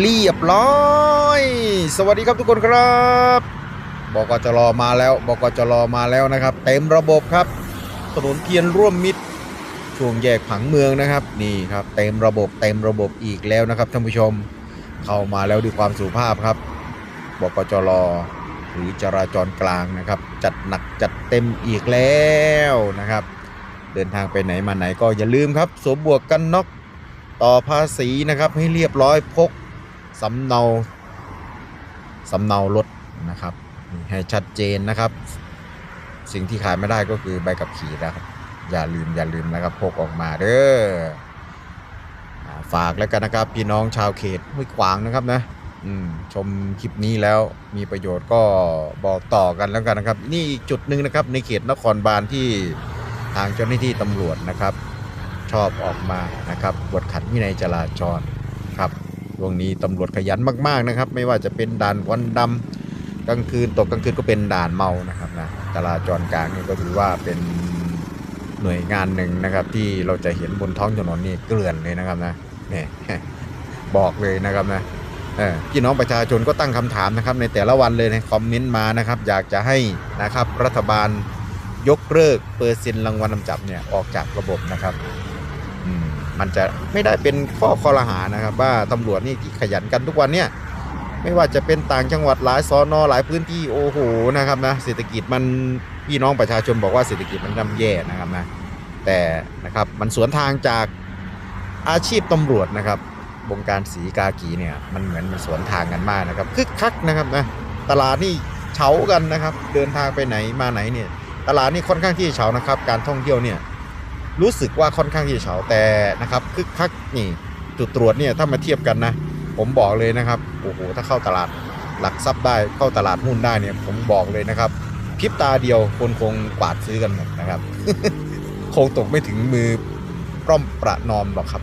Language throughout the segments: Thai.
เรียบร้อย สวัสดีครับทุกคนครับบกจรอมาแล้วบกจรอมาแล้วนะครับ เต็มระบบครับ ถนนเทียนร่วมมิตร ช่วงแยกผังเมืองนะครับ นี่ครับ เต็มระบบเต็มระบบอีกแล้วนะครับท่านผู้ชม เข้ามาแล้วด้วยความสุภาพครับบกจรหรือจราจรกลางนะครับ จัดหนักจัดเต็มอีกแล้วนะครับ เดินทางไปไหนมาไหนก็อย่าลืมครับสวมบวกกันน็อกต่อภาษีนะครับให้เรียบร้อยพก สำเนาสำเนารถนะครับ ให้ชัดเจนนะครับ สิ่งที่ขายไม่ได้ก็คือใบขับขี่นะครับ อย่าลืมอย่าลืมนะครับพกออกมาเด้อฝากแล้วกันนะครับ พี่น้องชาวเขตห้วยขวางนะครับนะชมคลิปนี้แล้วมีประโยชน์ก็บอกต่อกันแล้วกันนะครับ นี่อีกจุดหนึ่งนะครับ ในเขตนครบาลที่ทางเจ้าหน้าที่ตำรวจนะครับ ชอบออกมานะครับกวดขันวินัยจราจรครับ ช่วงนี้ตำรวจขยันมากๆนะครับ ไม่ว่าจะเป็นด่านควันดำกลางคืนตกกลางคืนก็เป็นด่านเมานะครับนะจราจรกลางนี่ก็ถือว่าเป็นหน่วยงานหนึ่งนะครับ ที่เราจะเห็นบนท้องถนนนี่เกลื่อนเลยนะครับนะเนี่ยบอกเลยนะครับนะเออพี่น้องประชาชนก็ตั้งคำถามนะครับในแต่ละวันเลยในคอมเมนต์มานะครับ อยากจะให้นะครับรัฐบาลยกเลิกเปอร์เซ็นต์รางวัลนำจับเนี่ยออกจากระบบนะครับ มันจะไม่ได้เป็นข้อคอรหานะครับ ว่าตำรวจนี่ขยันกันทุกวันเนี่ยไม่ว่าจะเป็นต่างจังหวัดหลายสอนอหลายพื้นที่โอ้โหนะครับนะเศรษฐกิจมันพี่น้องประชาชนบอกว่าเศรษฐกิจมันย่ำแย่นะครับนะแต่นะครับมันสวนทางจากอาชีพตำรวจนะครับวงการสีกากีเนี่ยมันเหมือนมันสวนทางกันมากนะครับคึกคักนะครับนะตลาดนี่เฉากันนะครับ เดินทางไปไหนมาไหนเนี่ยตลาดนี่ค่อนข้างที่จะเฉานะครับ การท่องเที่ยวเนี่ย รู้สึกว่าค่อนข้างที่จะเฉาแต่นะครับคึกคักนี่จุดตรวจเนี่ยถ้ามาเทียบกันนะ ผมบอกเลยนะครับโอ้โหถ้าเข้าตลาดหลักทรัพย์ได้เข้าตลาดหุ้นได้เนี่ยผมบอกเลยนะครับพริบตาเดียวคนคงกวาดซื้อกันหมดนะครับ คงตกไม่ถึงมือปล้อมประนอมหรอกครับ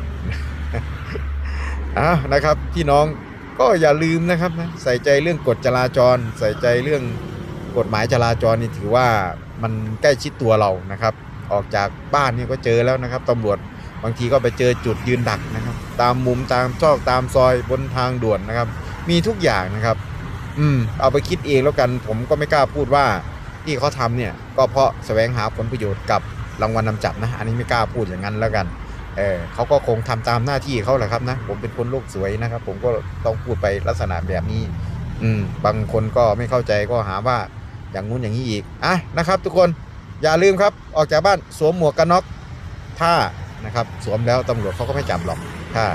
อะนะครับพี่น้องก็อย่าลืมนะครับนะใส่ใจเรื่องกฎจราจร ใส่ใจเรื่องกฎหมายจราจรนี่ถือว่ามันใกล้ชิดตัวเรานะครับ ออกจากบ้านนี่ก็เจอแล้วนะครับตำรวจบางทีก็ไปเจอจุดยืนดักนะครับ ตามมุมตามซอกตามซอยบนทางด่วนนะครับ มีทุกอย่างนะครับ อืม เอาไปคิดเองแล้วกัน ผมก็ไม่กล้าพูดว่าที่เขาทำเนี่ย ก็เพราะแสวงหาผลประโยชน์กับรางวัลนำจับนะ อันนี้ไม่กล้าพูดอย่างนั้นแล้วกันเออเขาก็คงทำตามหน้าที่เขาแหละครับนะ ผมเป็นคนโลกสวยนะครับ ผมก็ต้องพูดไปลักษณะแบบนี้ อืม บางคนก็ไม่เข้าใจก็หาว่าอย่างงู้นอย่างนี้อีกอะนะครับ ทุกคน อย่าลืมครับออกจากบ้านสวมหมวกกันน็อกถ้านะครับ สวมแล้วตำรวจเขาก็ไม่จับหรอกถ้า